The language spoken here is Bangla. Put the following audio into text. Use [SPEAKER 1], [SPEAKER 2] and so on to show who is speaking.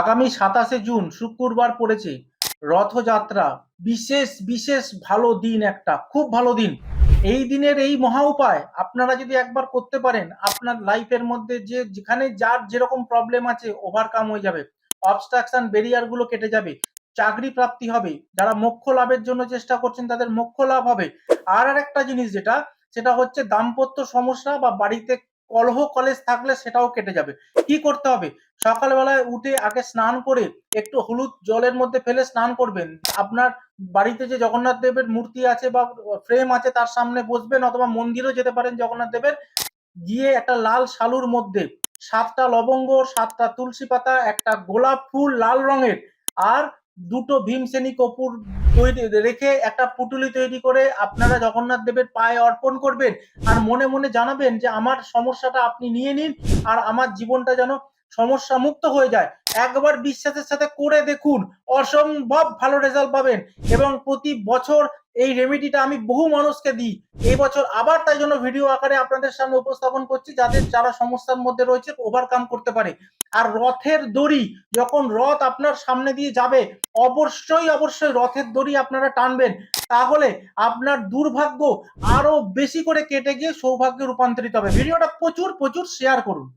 [SPEAKER 1] আগামী সাতাশে জুন, শুক্রবার পড়েছে রথযাত্রা। বিশেষ বিশেষ ভালো দিন একটা, খুব ভালো দিন। এই দিনের এই মহা উপায় আপনারা যদি একবার করতে পারেন, আপনার লাইফের মধ্যে যে, যেখানে যার যেরকম প্রবলেম আছে ওভারকাম হয়ে যাবে। অবস্ট্রাকশন ব্যারিয়ারগুলো কেটে যাবে। চাকরি প্রাপ্তি হবে। যারা মোক্ষ লাভের জন্য চেষ্টা করছেন, তাদের মোক্ষ লাভ হবে। আর একটা জিনিস যেটা, সেটা হচ্ছে দাম্পত্য সমস্যা বা বাড়িতে কলহ কলেজ থাকলে সেটাও কেটে যাবে। কি করতে হবে? সকালবেলায় উঠে আগে স্নান করে একটু হলুদ জলের মধ্যে ফেলে স্নান করবেন। আপনার বাড়িতে যে জগন্নাথ দেবের মূর্তি আছে বা ফ্রেম আছে তার সামনে বসবেন অথবা মন্দিরেও যেতে পারেন জগন্নাথ দেবের। গিয়ে একটা লাল শালুর মধ্যে সাতটা লবঙ্গ, সাতটা তুলসী পাতা, একটা গোলাপ ফুল লাল রঙের আর দুটো ভীমসেনী কপুর তৈরি রেখে একটা পুটুলি তৈরি করে আপনারা জগন্নাথ দেবের পায়ে অর্পণ করবেন। আর মনে মনে জানাবেন যে, আমার সমস্যাটা আপনি নিয়ে নিন, আর আমার জীবনটা যেন সমস্যা মুক্ত হয়ে যায়। একবার বিশ্বাসের সাথে করে দেখুন, অসম্ভব ভালো রেজাল্ট পাবেন এবং প্রতি বছর এই রেমেডিটা আমি বহু মানুষকে দিই। এই বছর আবার তাই জন্য ভিডিও আকারে আপনাদের সামনে উপস্থাপন করছি যাদের যারা সমস্যার মধ্যে রয়েছে ওভারকাম করতে পারে। আর রথের দড়ি, যখন রথ আপনার সামনে দিয়ে যাবে, অবশ্যই অবশ্যই রথের দড়ি আপনারা টানবেন। তাহলে আপনার দুর্ভাগ্য আরও বেশি করে কেটে গিয়ে সৌভাগ্যে রূপান্তরিত হবে। ভিডিওটা প্রচুর প্রচুর শেয়ার করুন।